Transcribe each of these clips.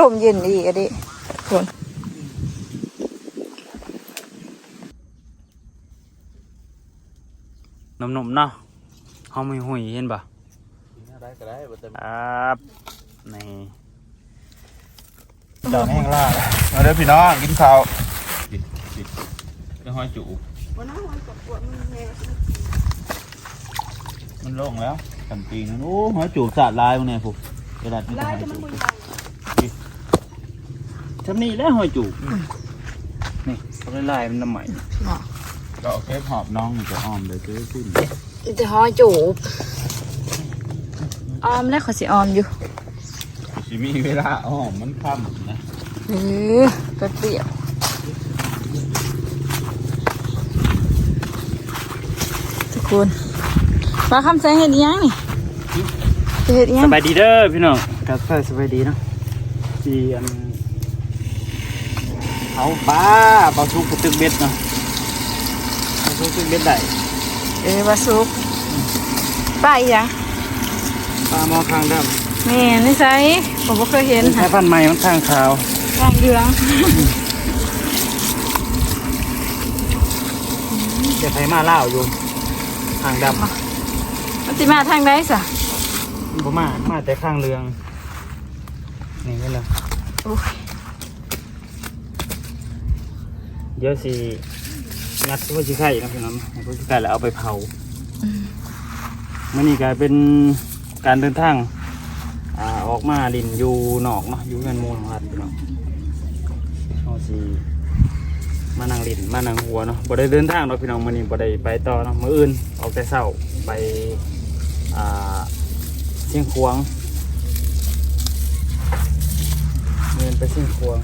ลมเย็นอีกอะดิคนหนุ่มๆเนาะเฮาไม่หุยเห็นปะได้ก็ได้บ่เต็มครับนี่จอนแห้งล่ามาเด้อพี่น้องกินข้าวกินกินเดี๋ยวห้อยจุมันโล่งแล้วกันปีนึงโอ้ห้อยจุสาดลายมันเนี่ยผมกระดาษลายจะมันบุย ทำนี่แล้วหอยจูบนี่เขาได้ลายมันน้ำใหม่เนาะก็เอาเก็บหอบน้องมันจะอ้อมเดี๋ยวซื้อขึ้นจะหอจูบออมแล้วขอสิออมอยู่สิมีเวลาอ้อมมันค่ำนะเออแป๊บเดียวทุกคนมาคำแสงเห็นยังนี่จะเห็นยัสงบายดีเด้อพี่น้องกับใส่สบายดีเนาะ ที่อันเอาปลาปลาทุกกระตึกเบ็ดเนาะปลาทุกตึกเบ็ดได้เออวาซุกป้าอีหยังปลาหมอคางดแม่นี่ไซผมก็เคยเห็นำใช้ค่ะพันธุ์ใหม่มันข้างขาวทางเหลืองจะไทมาเล่าวอยู่ข้างดำมันสิมาทางใดสะบ่มามาแต่ข้างเรือง นี่นี่เลยอ้ยเดี๋ยวสิงัดพวกชิไข่นะพี่น้องพวกชิไข่แล้วเอาไปเผาเมันนี่กลายเป็นการเดินทางอ่าออกมาดินอยู่นอกเนาะอยู่เงินมูลของรัฐพี่น้องเอาสิมานั่งดินมานั่งหัวเนาะบ่ได้เดินทางเนาะพี่น้องมันนี่บ่ได้ไปต่อเนาะมื้ออื่นออกแต่เช้าไปอ่าเชียงควาง เดินไปเชียงควาง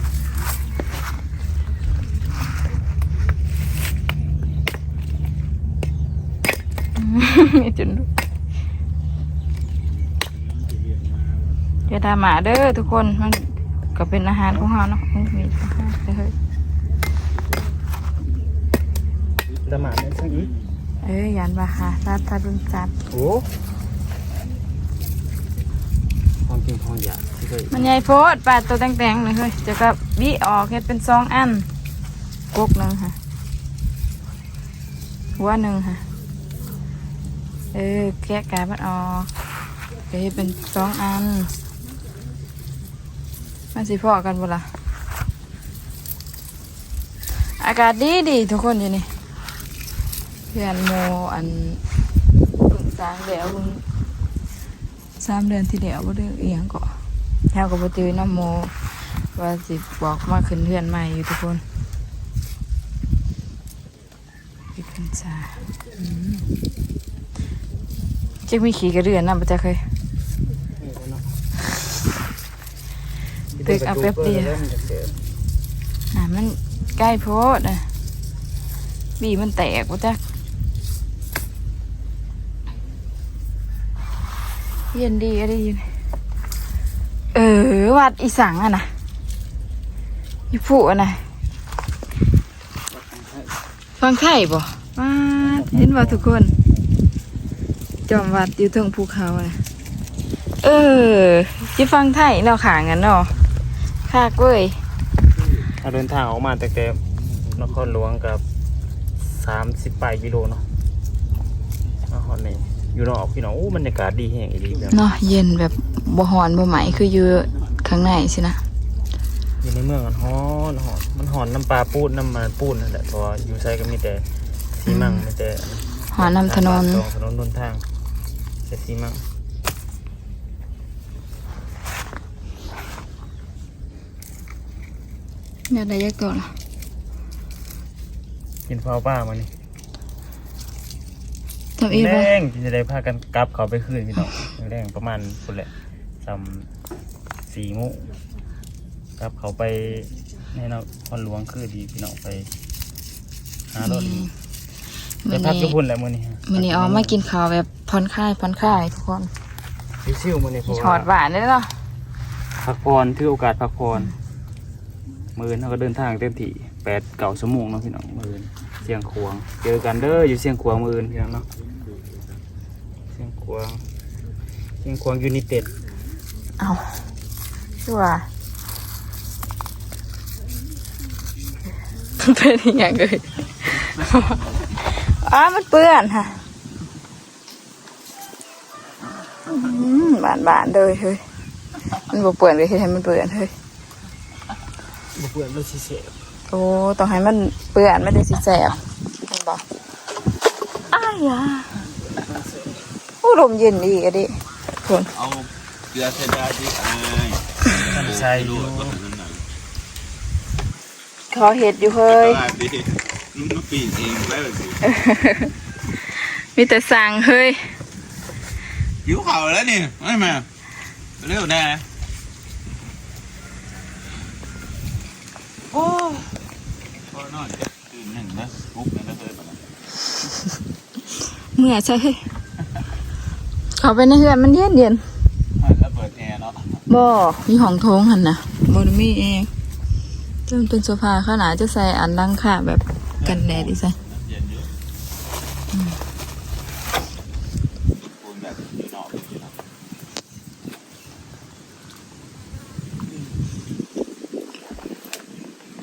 จนดูอย่าด่าหมาเด้อทุกคนมันก็เป็นอาหารของเราเนาะมันมีอาหารเฮ้ยละหมาดนั่นช่างอีกเอ้ยยันว่าค่ะตาตาดุนจัดโอ้ ความจริงความอยากที่เคยมันใหญ่โพดปลาตัวแตงๆเลยเฮ้ยจะกับบี้ออกเฮ็ดเป็นสองอันกกหนึ่งค่ะ หัวหนึ่งค่ะ เออแกะกาบมันออกเฮ็ดเป็นสองอัน มันสิพอกันบ่ล่ะอากาศดีดีทุกคนอยู่นี่เพื่อนโมอันพิ่งสางแล้วพิ่ง สามเดือนที่แล้วบ่ได้เอียงก็แถวกับบ่จือน้ำโม ว่าสิบอกมาขึ้นเพื่อนใหม่อยู่ทุกคนพี่ขึ้นซาเจ๊กมีขี่กระเรือนนะปะจ๊ะเคยตึกเอาแป๊บเดียวอ่ามันใกล้โพดอะบีมันแตกปะจ๊ะ เย็นดีอะไรอยู่นี่เออ วัดอีสังอะนะอยู่ผู้อะนะฟังไข่บ่ว้าดเห็นบ่ทุกคน จอมวัดอยู่เทิงภูเขานะเออจิฟังไทยเราะขางันเนาะคากเว้ยถ้าเดินทางออกมาแต่แต่นครหลวงกับสามสิบปลายกิโลเนาะนครนี่ อยู่นอกพี่น้องอู้บรรยากาศดีแห่งอีดีแบบเนาะเย็นแบบบ่หอนบ่ไหมคืออยู่ข้างในสินะอยู่ในเมืองมันฮ้อนหอนมันหอนน้ำปลาปูนน้ำมันปูนนั่นแหละเพราะว่าอยู่ไซก็มีแต่ซีมังมีแต่หอนน้ำถนนทางถนนบนทางแต่ซีมังเนี่ยได้ยักตัวละกินฟ้าวป้ามานี่ ทำเองบ่แรงจะได้พากันกลับเขาไปคืนพี่น้องแรงประมาณคนแหละสามสี่โมงกลับเขาไปในนครหลวงคือดีพี่น้องไปหารถมื้ไปอพักนี้ญี่ปุ่นแหละมื้อนี้มื้อนี้ออกมากินข้าวแบบผ่อนคลายผ่อนคลายทุกคนซิ่วๆมื้อนี้เพมีราะถอดหวานได้เนาะพักผ่อนถือโอกาสพักผ่อน มื้อนี้เราก็เดินทางเต็มที่แปดเก้าชั่วโมงเนาะพี่น้องมื้อนี้เสียงขวางเจอกันเด้ออยู่เสียงขวางมืออื่นพี่งเนาะเสียงขวางเสียงขวางยูนิเต็ดเอาชัวเป็นอย่างเลยอ้ามันเปื้อนค่ะบานบานเลยเฮ้ยมันบวเปื่อนเลยให้มันเปื่อนเฮ้ยบวเปื่อนมันเสีย โอ้ต้องให้มันเปื้อนไม่ได้สิแสบเห็นบ่อ้ายยาโอ้ลมเย็นดีอะดิคนเอาเกลือเส้นดาที่อายท่านใส่อยู่ขอเห็ดอยู่เฮ้ยดิมึงมาปีนเองไปแบบนี้มีแต่สั่งเฮ้ยหิวเข่าวแล้วนี่ไม่มาเร็วแน่โอ้พอ นอนจะตื่นหนึ่งนะปุ๊บเลยนะเคยปะนะเมื่อใช่เฮ้ยเขาไปในเฮือนมันเย็นเย็นมันแล้วเปิดแอร์เนาะบ่มีห้องโถงหันนะบ่ได้มีเองจนเป็นโซฟาข้าหนาจะใส่อันลังค่ะแบบกันแดดดิใส่ น้ำเย็นอยู่ปูนแบบอยู่นอกอยู่นอก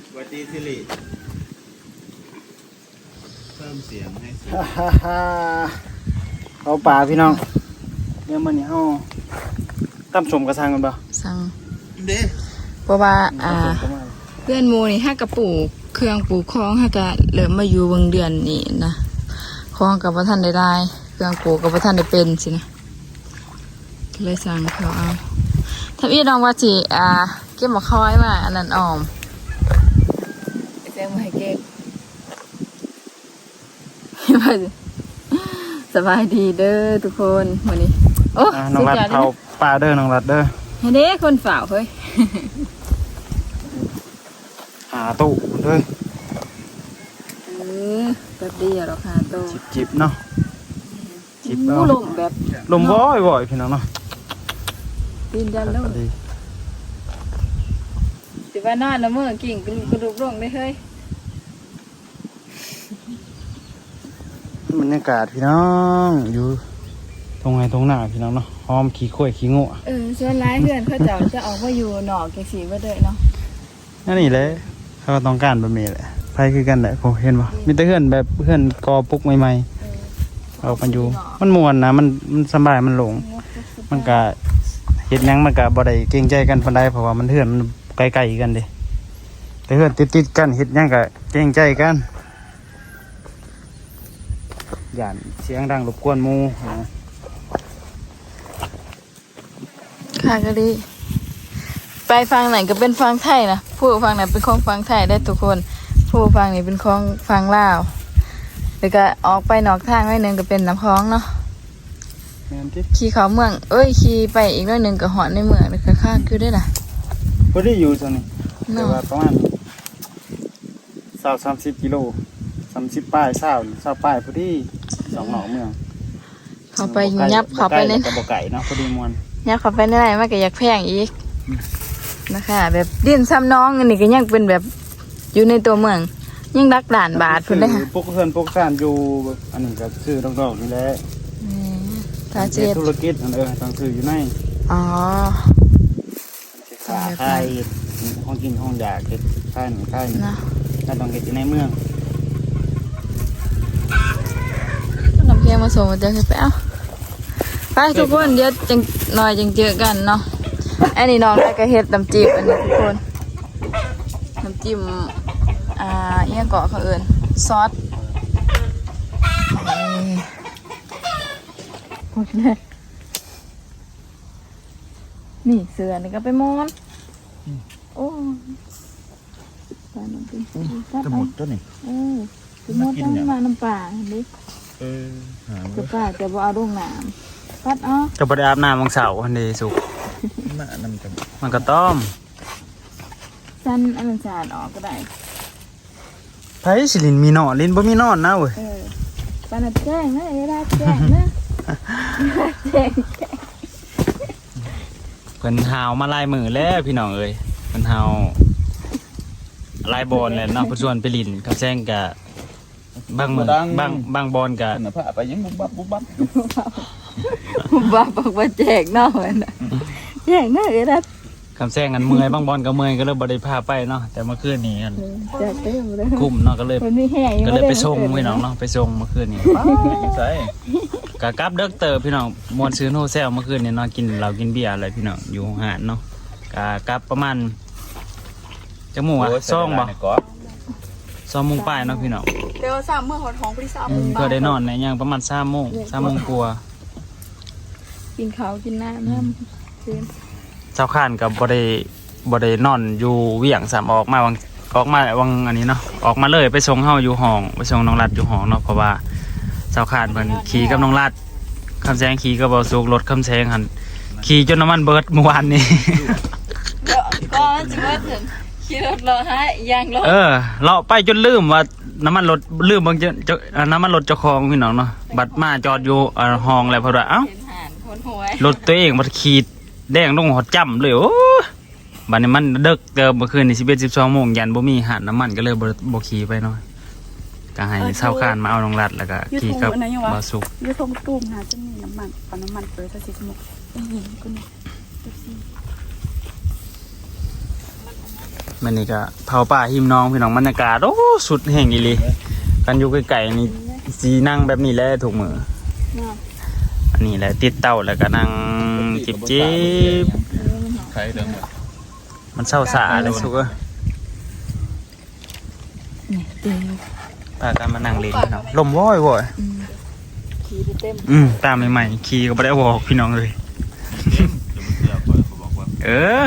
สวัสดีสิริเพิ่มเสียงให้เสียง เอา ปลาพี่น้องเดี๋ยวมื้อนี้เฮาตั้มสมกระซังกันบ่สั่งเด้เพราะว่าอ่าสมกันมาเพื่อนหมูนี่ห้ากระปลูกเครื่องปลูกคลองห้ากะเริ่มมาอยู่เบางเดือนนี่นะคลองกับพระท่านได้ได้เครื่องปลูกกับพระท่านได้เป็นสินะก็เลยสั่งเขาเอาถ้าพี่น้องว่าสิอ่าเก็บหมะคอยมาอันนั้นออมเจ้ามาให้เก็บว่าสิ สบายดีเด้อทุกคนวันนี้ โอ้อ่าน้องรัดสุยดลยเผาปลาเด้อน้องรัดเด้อเฮ้ยเด้คนฝ่าวเฮ้ยหาตู้เด้อเออแบบเดียวหรอกค่ะโตจิบๆเนาะจิบมูเอาลมแบบลมบ่อยบ่อยพี่น้องเนาะตีนดันลงดี สิว่านอนละเมื่อกิ่งกระดูกกระดูกลงได้เฮ้ย บรรยากาศพี่น้องอยู่ ตรงไหนตรงหน้าพี่น้องเนาะหอมขี้ข้วยขี้งูเออส่วนร้ายเพื่อนเขาเจ้าจะออกมาอยู่หนอกจังสีว่าเด้อเนาะนั่นนี่แหละเขาก็ต้องการแบบนี้แหละไผคือกันแหละผมเห็นบ่มีแต่เพื่อนแบบเพื่อนกอปุกใหม่ๆเอามันอยู่ มันม่วนนะมันมันสบายมันหลง มันก็เฮ็ดหยังมันก็บ่ได้เกรงใจกันปานใดเพราะว่ามันเฮือนมันไกลๆกันเด้แต่เฮือนติดๆกันเฮ็ดหยังก็เกรงใจกัน ย่านเสียงดังรบกวนหมู่นะค่ะก็ดี ไปฟังไหนก็เป็นฟังไทยนะผู้ฟังไหนเป็นของฟังไทยได้ทุกคน ผู้ฟังนี่เป็นของฟังลาวแล้วก็ออกไปนอกทางหน่อยหนึงก็เป็นน้ำคลองเนาะแม่นติขี่เขาเมือง เอ้ยขี่ไปอีกหน่อยหนึงก็หอนในเมืองแล้วก็ข้างคือได้ล่ะบ่ได้อยู่ซั่นนี่แต่เนาะว่าประมาณ20 30กิโล30ป้าย20 20ป้ายพอดี สองหนองเมืองเขาไปยับเขาไปในบ่บ่ไก่เนาะพอดีมวนยับเขาไปในไหนมันก็อยากแพงอีกนะคะแบบดินซ้ำน้องอันนี้ก็ยังเป็นแบบอยู่ในตัวเมือง ยังรักด่านบาทพุ่นได้ค่ะคือปกเฮือนปกซ่านอยู่อันนี้ก็ซื้อดอกๆนี่แหละทาเจ็ดธุรกิจอันเออต้องซื้ออยู่ในอ๋อขาขายห้องกินห้องอยากเฮ็ดขายหนึ่งขายหนึ่งเนาะถ้าต้องเฮ็ดอยู่ในเมือง น้ำเพี ยงมาส่งมาเจอกันไปเอ้าไปทุกคนเดี๋ยวจังหน่อยจังเจอกันเนาะอันนี้น้องได้ก็เฮ็ดน้ำจิ้มอันนี้ทุกคนน้ำจิ้มอ่าเอี้ยเกาะเขาเอิญซอสนี่พูดเลยนี่เสือนี่ก็ไปมอนโอ้ปลาน้ำจิ้มซัดจะไปหมดตัวนี่เออไปมดต้องมาน้ำปลาดิ เออหาคือป้าจะบ่เอาลงน้ำปัดเอ๋อจะบ่ได้อาบน้ำวังเสาร์อันนี้สุก มานำกันมันก็ต้อมสั้นอันนั้นสาดออกก็ได้ ไผสิลินมีนอนลินบ่มีนอนนะเว้ยเออปานนัดแจ้งนะเอราแจ้งนะแจ้งเพิ่นหาวมาลายมือแล้วพี่น้องเอ้ยเพิ่นหาวลายบอลแหละเนาะเพิ่นชวนไปลินกับแซงกะ บางมือบางบางบอลกะกันนะพาไปยังบุบบับบุบบับบ้าบอกว่าแจ้งเนาะมันน่ะแจ้งนะเอราคำแซงกันเมื่อยบางบอลก็เมื่อยก็เลยบ่ได้พาไปเนาะแต่เมื่อคืนนี้กันจากเต็มเลยคุ้มเนาะก็เลยคนนี้แห่ก็เลยไปส่งพี่น้องเนาะไปส่งเมื่อคืนนี้ใช่กะกลับเด็กเติบพี่น้องมวนซื้อโนแซลเมื่อคืนนี้เนาะกินเรากินเบียร์อะไรพี่น้องอยู่หาดเนาะกะกลับประมาณจังหมู่อะซ่องบ่ซ่อ งโมงป้ายเนาะพี่น้องเดี๋ยวสามเมื่อหอดท้องพอดีสามอืมเพื่อได้นอนในยังประมาณสามโมงสามโมงกว่ากินข้าวกินน้ำน้ำคืนเจ้าข้านกับบได้บได้นอนอยู่เวียงสามออกมาวังออกมาวังอันนี้เนาะออกมาเลยไปส่งเฮาอยู่ห้องไปส่งน้องรัดอยู่ห้องเนาะเพราะว่าเจ้าข้านเพิ่นขี่กับน้องรัดคำแซงขี่กับเบาสุกรถคำแซงหันขี่จนน้ำมันเบิดเมื่อวานนี้ก็จะว่าถึง ขี่รถรอให้ยางรถเออเราไปจนลืมว่าน้ำมันรถลืมบางจะจะอ่าน้ำมันรถเจ้าของพี่น้องเนาะบัดมาจอดอยู่อ่าห้องแล้วเพอว่าเอ้าเห็นหานคนหวยรถตัวเองมันขีดแดงลงหัวจ้ำเลยโอ้ยบัดนี้มันเดึกเติมเมื่อคืนนี่สิบเอ็ดสิบสองโมงยันบ่มีหาดน้ำมันก็เลยบ่บ่ขี่ไปเนาะก็ให้เช่าคานมาเอาลงรัดแล้วก็ขี่กับบาสุกยืดทงตุ้มนะจะมีน้ำมันปันน้ำมันเปิดสักสิสมุกอืมคุณ มันนี่ก็เผาป่าหิมน้องพี่น้องบรรยากาศโอ้สุดแห่งอีหลีกันอยู่ไกลๆนี่สีนั่งแบบนี้แหละถูกมืออันนี้แหละติดเต้าแล้วก็นั่งจิบจิบมันเศร้าสาเลยสุกเอ้ยนี่ากันมานั่งเล่นพี่น้องลมว้อยว้อยขี่ไปเต็มอืมตามใหม่ๆขี่ก็ไม่ได้บอกพี่น้องเลย เออ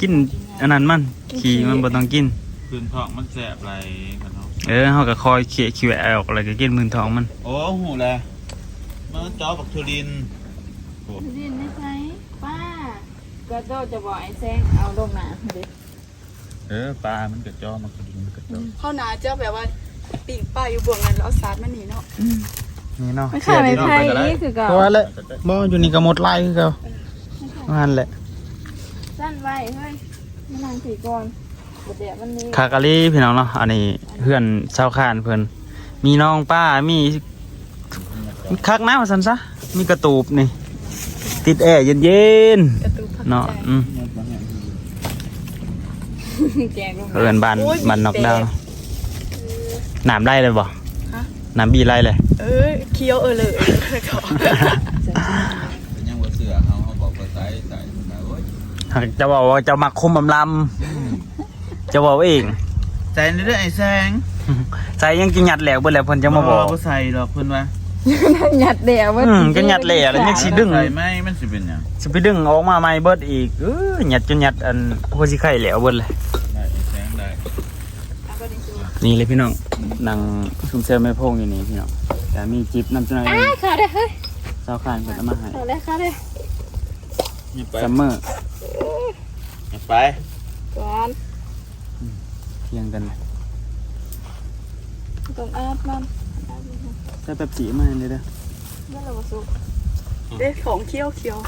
กินอันนั้นมัน ขี่มันบ่ต้องกิน คืนท้องมันแสบไรกันเนาะเออเขาก็คอยเขี่ยขี้แหวะออกอะไรก็กินมือท้องมัน โอ้หูแลมันจอบักทุรินดินไม่ใช่ป้า ก็โดจะบอกไอ้แซงเอาลงมาเด็กเออปลา มันกระจอมันกระดินกระจอเข้านาเจ้าแบบว่าปีกป้าอยู่บวงนั้นแล้วสาดมันหนีเนาะนี่เนาะไม่ใช่ไม่ใช่นี่คือเก่าเพราะว่าแหละบ่อยู่นี่ก็หมดไล่คือเก่าว่าหั่นแหละสั้นไว้เฮ้ย ไม่นานสี่ก่อนเดี๋ยววันนี้คากะลีพี่น้องเนาะอันนี้เพื่อนชาวคานเพิ่นมีน้องป้ามีมีคักน้ำว่าซั่นซะมีกระตูบนี่ ติดแอร์เย็นกระตูพักๆเนาะอืมแกงลงเอิ้นบ้านบ้านนอกดาวน์น้ำไล่เลยบ่น้ำบีไล่เลย เอ้ยเคี้ยวเออเลยเขาเป็นยังว่าเสือเขาเขาบอกว่าใส่ใส่มาโอ้ย จะบอกว่าจะมักคุมอำลำจะบอกเอง ใส่ในเรื่องไอ้แซงใส่ยังกินหยัดแหลวเบิ่แล้วเพิ่นจะมาบอกบ่ใส่หรอกเพิ่นว่าหยัดเดี๋ยวอืมก็หยัดแหล่แล้วยังสิดึงใส่ไหมมันสิเป็นหยังสิไปดึงออกมาใหม่เบิดอีกเออหยัดจนหยัดอันหัวสิไข่แหลวเบิดเลยได้ไอ้แซงได้นี่เลยพี่น้องนั่งซุ่มเซลไม่พงอยู่นี่พี่น้องแต่มีจิบน้ำจุนายค่ะได้เฮ้ยเจ้าคานเพิ่นเอามาให้ค่ะได้ค่ะได้ นี่ไปซัมเมอร์นี่ไปก่อนเที่ยงกันเลยต้องอาบมันใส่แป๊บสีมาให้เลยเด้อเมื่อเราสุกเด้ของเคี้ยวเคี้ยว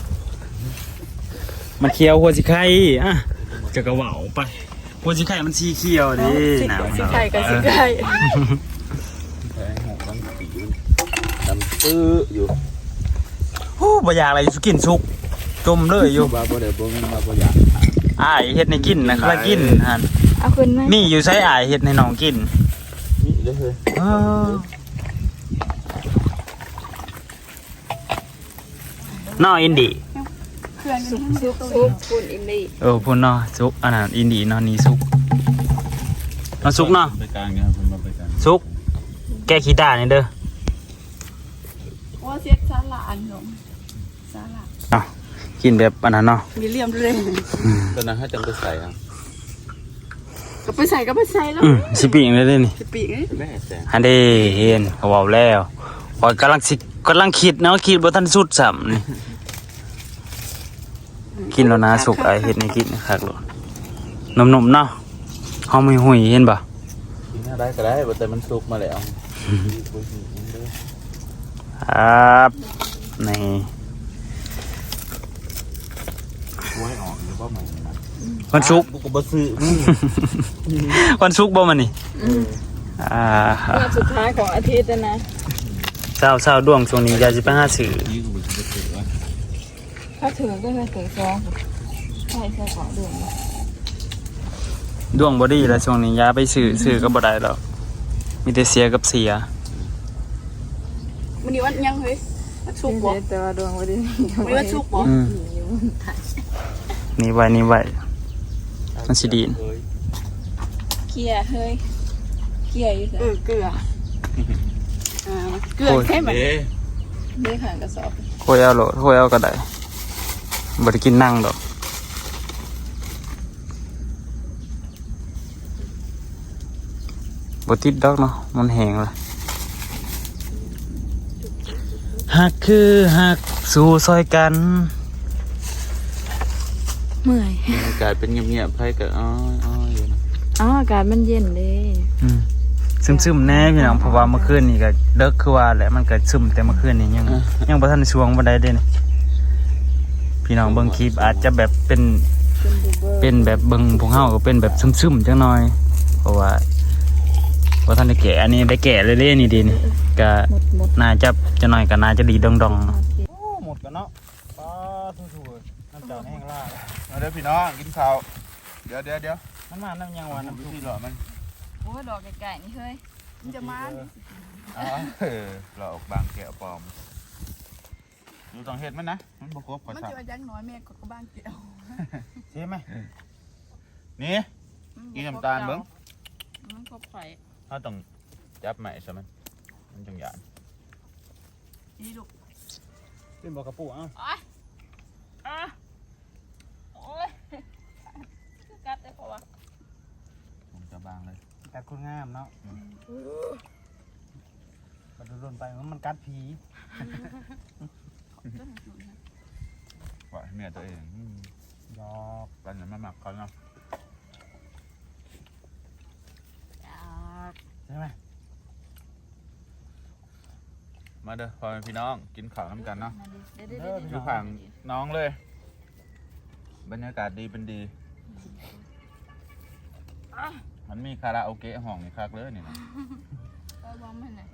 มันเคี้ยวหัวสิไข่อะจะกระเหว่าไปหัวสิไข่มันสีเขียวดิสิหนาวสิไก่กับสิไก่แซงหกตั้งสีดำปื้ออยู่โอ้บ่อยากอะไรสุกินสุก จมเลยอยู่บ้าบ่ได้บ่แม่นว่าบ่อยากอ้ายเฮ็ดให้กินนะครักินหั่นเอาขึ้นไหมมีอยู่ใช้อ้ายเฮ็ดให้น้องกินนี่เด้อเฮ้ยเออน้ออินดีเพื่อนกันซุกซุกคุณอินดี้เออพุ่นเนาะซุกอันนั้นอินดีเนาะนี่ซุกเนาะซุกเนาะไปกลางเนี่ยเพิ่นมาไปกลางซุกแก้ขี้ตานี่เด้อว่าเสียสาลาอันหนมสาลาเนาะ กินแบบอันนั้นเนาะมีเหลี่ยมเลยตอนนั้นให้จังไปใส่อะก็ไปใส่ก็ไปใส่แล้วอืมสิปีงเลยเด้อนี่สิปีกไงแม่แซงอันนี้เห็นเขาเว้าแล้วพอยกำลังสิกำลังคิดเนาะคิดบ่ทันสุดซ้ํนี่กินแล้วนะสุกไอายเฮ็ดให้กินคักโลดนมๆเนาะเฮาไม่หุยเห็นบ่กินได้ก็ได้แต่มันสุกมาแล้วครับนี่ ไว้ออกหรือว่ามัน วันศุกร์กูก็บ่ซื้อมึงวันศุกร์บ่มันนี่อ่าวันสุดท้ายของอาทิตย์นะเศร้าเศร้าดวงช่วงนี้อยากสิไปหาซื้อนี่กูบ่ซื้อวะถ้าถือก็คือถือซองถ้าช่ใช่ขอดวงดวงบอดี้แล้วช่วงนี้ยาไปสื่อสื่อก็บ่ได้แล้วมีแต่เสียกับเสียมันนี้วันยังเฮ้ยวันศุกร์บ่แต่ว่าดวงบ่ได้มันนี้วันศุกร์บ่อืมนี่ไว้นี่ไว้ มันสิดีนเกียร์เฮ้ยเกียร์อยู่เอจ้ะอเกลืออ่าเกลือแค่มันเอ๊ะเด้หางกระสอบโคยเอาโหลดโคยเอาก็ได้บ่ได้กินนั่งดอกบ่ติดดอกเนาะมันแห้งและหักคือหักสู่ซอยกัน เมื่อยบรรยากาศเป็นเงียบๆไพ่ก็อ้อยอ้อยอยู่นะอ๋ออากาศมันเย็นเด้อืมซึมๆแน่พี่น้องเพราะว่าเมื่อคืนนี่ก็เลิกคือว่าแหละมันก็ซึมแต่เมื่อคืนนี่ยังยังบ่ทันได้ช่วงบ่ได้เด้นี่พี่น้องเบิ่งคลิปอาจจะแบบเป็นเป็นบูเบอร์เป็นแบบเบิ่งพวกเฮาก็เป็นแบบซึมๆจังหน่อย เพราะว่าบ่ทันได้แก่อันนี้ได้แก่เลยเด้นี่ดินี่ก็หมดหมดน่าจะจะหน่อยก็น่าจะดีดองๆ เด้อพี่น้องกินข้าวเดี๋ยวเดี๋ยวเดี๋ยวมันมาน้ำยังหวานน้ำน้ำซุปพี่หล่อมันโอ้ยดอกไก่ๆนี่เฮ้ยมันจะมาอ๋อเออหล่อออกบางแก้วปลอมอยู่ต้องเฮ็ดมันนะมันบ่ครบขอมันสับจะว่ายังน้อยแม่ก็กบ้านเกี่ยวใช่ไหมนี่กินน้ำตาลเบิ่งมันครบไข่เฮาต้องจับใหม่ซะมันมันจังหยาดนี่ลูกเป็นบอกกระปูเอ้าโอ้ยอะโอ้ยคือ กัดได้ปะวะผมจะบางเลยกัดคนงามเนาะมันโดนไปมันกัดผีว่าให้เมียตัวเองอืมยอกปันนั้นมาหมักเขาเนาะใช่ไหมมาเด้อพ่อแม่พี่น้องกินข้าวน้ำกันเนาะดิเดี๋ยวเดี๋ยวเดี๋ยวอเดี๋ยวยู่ข้างน้องเลย บรรยากาศดีเป็นดี มันมีคาราโอเกะห้องนี่คักเลยนี่นะเออวางมันหน่อย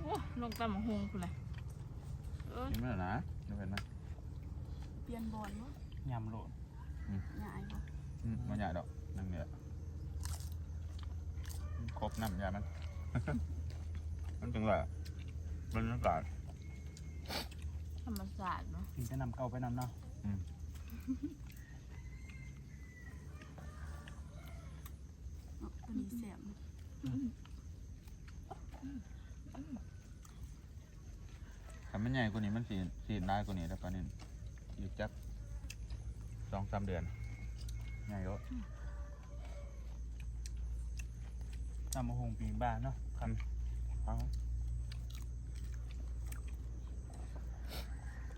โอ้ลงตำหงคุณเลยเออกินไม่ได้นะดูเห็นไหมเปลี่ยนบอลวะยำโหลดง่ายบ่อืมมันใหญ่ดอกนั่งเนี่ยครบน้ำยามัน มันจึงว่าบรรยากาศ ธรรมศาสตร์เนาะกินจะนำเก่าไปนำเนาะอ๋อตัวนี้แสบนะถ้ามันใหญ่กว่านี้มันสีสีได้กว่านี้แล้วปะนี่อยู่จักสองสามเดือนใหญ่เยอะนำมาหงปีบ้านเนาะครับเอา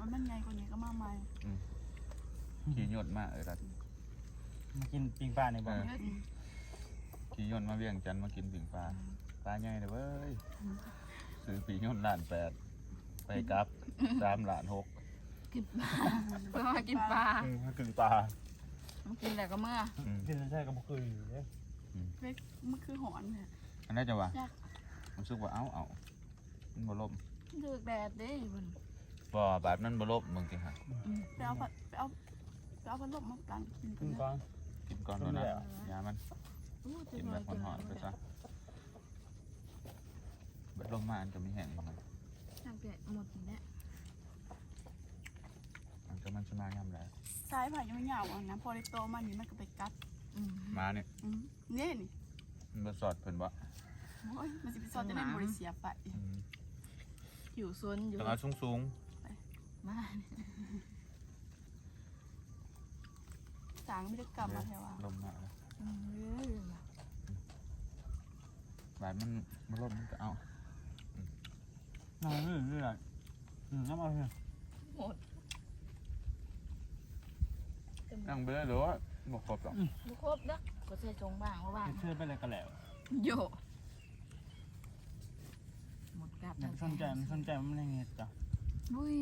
มันมันใหญ่กว่านี้ก็มาใหม่ขี่ยนต์มาเออรัดมากินปิงปลาในบ่อเออเอ้ยขี่ยนต์มาเวียงจันทน์มากินปิ่งปลาปลาใหญ่เลยเว้ยซื้อปียนต์ล้านแปดไปกลับสามล้านหกกินปลาเพื่อมากินปลาอืมกินปลามากินอะไรก็เมื่ออืมกินใช่ก็บ่เคยอยู่เลยเว้ยมันคือหอนเนี่ยอันนั้นจะว่าอยากรู้สึกว่าเอ้าเอ้ามันบ่ล่มดึกแดดเด้บุญ บ่แบบนั้นบ่ล่มมึงจริงฮะไปเอาผัดไปเอาไปเอาพัดลมมากันกินกินกัก่อนนกินก่อนโดนนะยามันอู้กินแบบหอนๆไปซะเบิดลงมาอันจะมีแห้งบ้างไหมทางแกะหมดแล้วมันก็มันจะมายำแล้วสายผ่านยังไม่ยาวอะนะพอได้โตมานี่มันก็ไปกัดอืมมาเนี่ยอืมนี่นี่มันบ่สอดเพิ่นบ่โอ้ยมันสิไปสอนจะได้บริเสียไปอืมอยู่ซนอยู่ต้องเอาสูง มาสางไม่ได้กลับมาแถวว่าๆลมมาแล้วอืมบาดมันมันล่มมันก็เอาน้ำนี่นี่แหละอืมน้ำเอาเนี่ยหมดนั่งเบื่อหรือว่าบ่ครบหรอกบุครบเด้อก็ใส่จงบ้างว่าบ้างเชื่อไปเลยก็แล้วโยหมดกับอยากสนใจมันสนใจมันไม่ได้เงี้ยจ้ะบุ้ย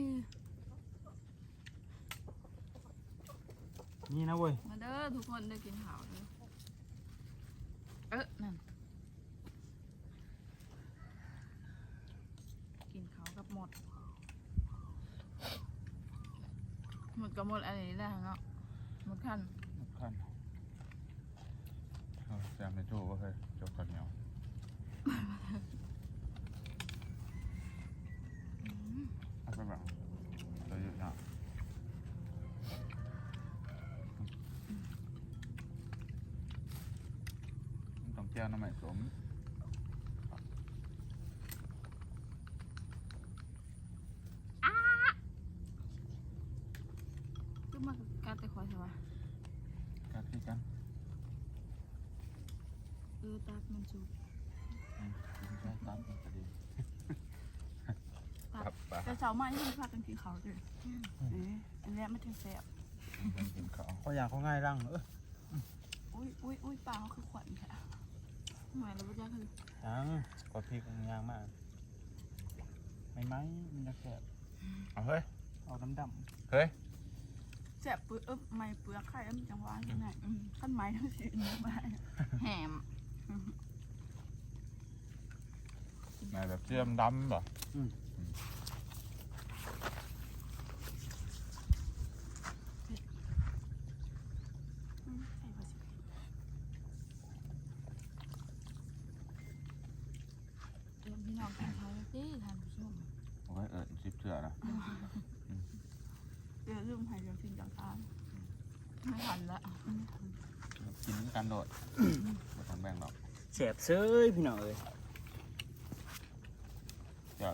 นี่นะเว้ยมาเด้อทุกคนได้กินข้าวเออนั่นกินข้าวกับหมด หมดกับหมดอะไรนี้ได้เนาะหมดขั้นสำคัญเแซมในตู้ก็เคยจบกันเหนียวเอาไปแบบ ต้องแก้วน้ำใหม่สมก็มาการแต่คอยใช่ปะกัดที่กันเออตากมันสูบอืมกินแค่ตามกันก็ดีครับไปแต่เช้ามาที่พากันกินข้าวด้วยเอ๊ะอันเนี้ยมันถึงแซ่บมันกินข้าวเขาอยากเขาง่ายรังเอออุ้ยอุ้ยอุ้ยปลาเขาคือขวัญค่ะ ทำไมเราไม่ได้คือยังกดพริกมันยางมากไม่ไหมมันจะแสบเอาเฮ้ยเอาดำดเฮ้ยแซ่บเปลือกเอ้ยไม่เปลือกไข่เอ้ยมันจังหวะยังไงอืมขั้นไม้ทั้งสิ้นเลยไปแหมแม่แบบเจียมดำป่ะอืมใส่ภาษี เดี๋ยว พี่น้องกินข้าวแล้วสิท่านผู้ชมโอ้ยเอิญชิบเถื่อนะเดี๋ยวลืมให้เดี๋ยวกินจังตามไม่ทันละกินกันโดดไม่ต้องแบ่งหรอกำแสบเซ้ยพี่น้องเอ้ย จะ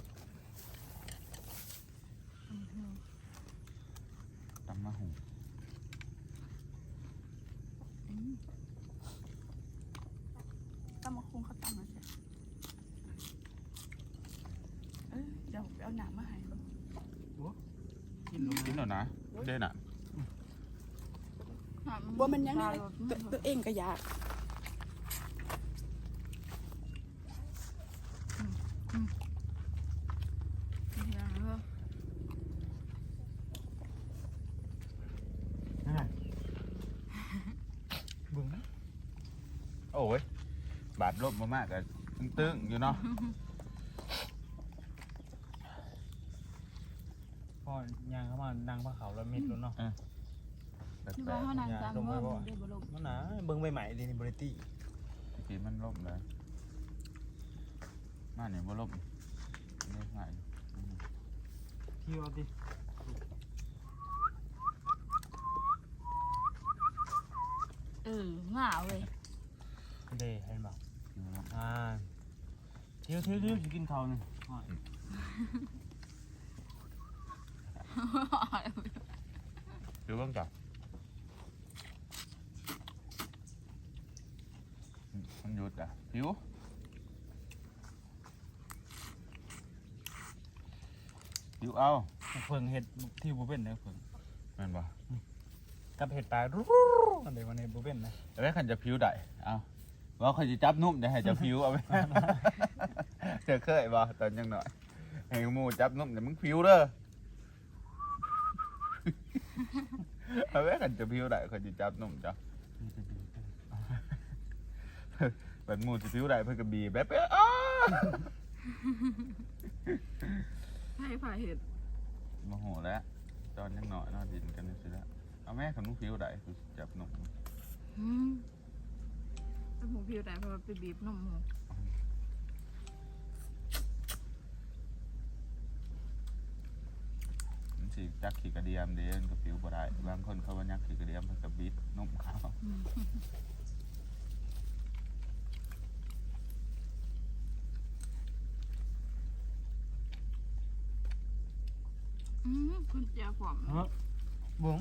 ตำมะหู ตำมะคุงเขาตำมาเสร็จเอ้ยเดี๋ยวไปเอาหนามมาให้ กินลง กินหน่อยนะเด่นอะ ว่ามันยังไง ตัวตัวเองก็อยากเดี๋ยวเด้อนั่นไงบึ้งโอ้ย บาดลบมามากแต่ตึงๆอยู่เนาะพ่อยางเข้ามานั่งผ้าขาวแล้วมิดแล้วเนาะ แปลที่ว่ากเขานางตามเพิ่มเดี๋ยวบ่ลงมันหนาเบิ้งใบใหม่ดีนี่บริตี้ๆทีมันล่มเลยมาเนี่ยบ่ล่มเรียกง่ายอืมที่ว่าดิเออง่าเว้ยเดเห็นบ่กินแล้วอ่าเที่ยวเที่ยวเที่ยวสิกินข้าวหนึงอะดูเบ้างจ้ะอืมมันห ยุดอะผิวผิวเอาเพิ่งเห็ดที่บุเป็นนะเพิ่งแม่นบ่กับเห็ดปลารูอันเดียววันนี้บุเป็นนะแต่ว่าคันจะผิวได้เอาว่าเขาจะจับนุ่มจะให้จะผิวเอาไปเจอเคยบ่ตอนยังหน่อยให้หมูจับนุ่มแต่มึงผิวเด้อเอาไว้คันจะผิวได้เขาจะจับนุ่มจ้ะเป็นหมูจะผิวได้เพื่อกระบีแบบเอ้ยอ้าให้ผ่าเห็ดโมโหแล้วตอนยังหน่อยเนอนดินกันนี่สิแล้วเอาแม่ขันมึงผิวได้กูสิจับนุ่มอืมแล้วหมูพิวได้เพราะว่าไปบีบนมหมูมันสิจักขี่กระเดียมเด้นกับผิวบ่ได้บางคนเขาว่ายักขี่กระเดียมเพิ่นกับบิดนุ่มขาวอืม คุณเจ้าผมเฮ้ยบุ๋ง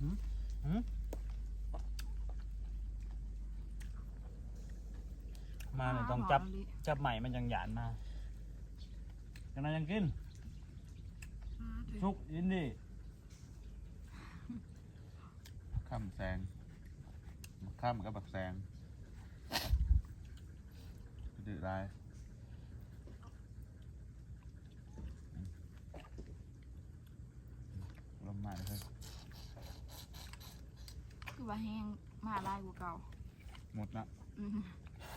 หืมหืมมาเนี่ยต้องจับจับใหม่มันยังหยานมาจังนั้นยังกินชุกยินดีข้ามแซงข้ามกับบักแซงดื้อไรายาเลย คือว่าแห้งมาลายกว่าเก่าหมดละอื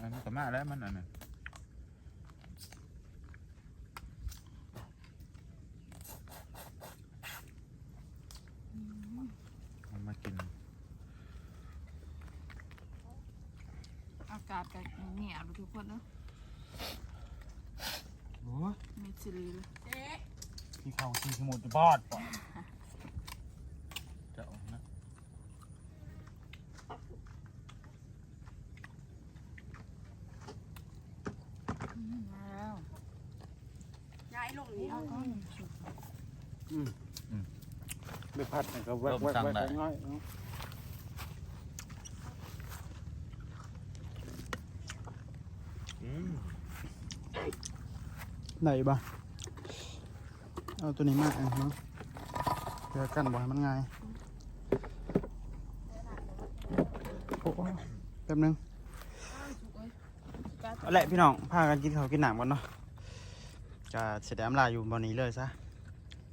มันก็มาแล้วมันอันนั้นมากิน อากาศกับเงียบทุกคนเนาะโอ้ยมีสิริเลย ที่เขาที่สมุดบอดปอด ไปพัดเนี่ยก็แวกแวกแวกง่ายเนาะไหนบ้าเอาตัวนี้มาเนาะเพื่อกันบ่ให้มันง่ายโอ้ยแป๊บนึงเอาแหละพี่น้องพากันกินข้าวกินหนามกันเนาะจะเสร็จแล้วลาอยู่บนนี้เลยซะ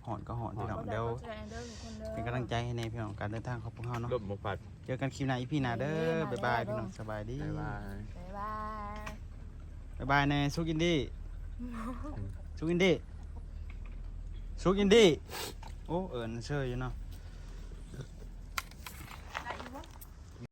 หอนก็หอนพี่น้องเดี๋ยวเป็นกำลังใจให้ในพี่น้องการเดินทางของพวกเราเนาะลบมาปัดเจอกันคลิปหน้าอีพีหน้าเด้อบ๊ายบายพี่น้องสบายดีบ๊ายบายบ๊ายบายบ๊ายบายในซุกอินดี้ซุกอินดี้ซุกอินดี้โอ้เอิญเชยอยู่เนาะ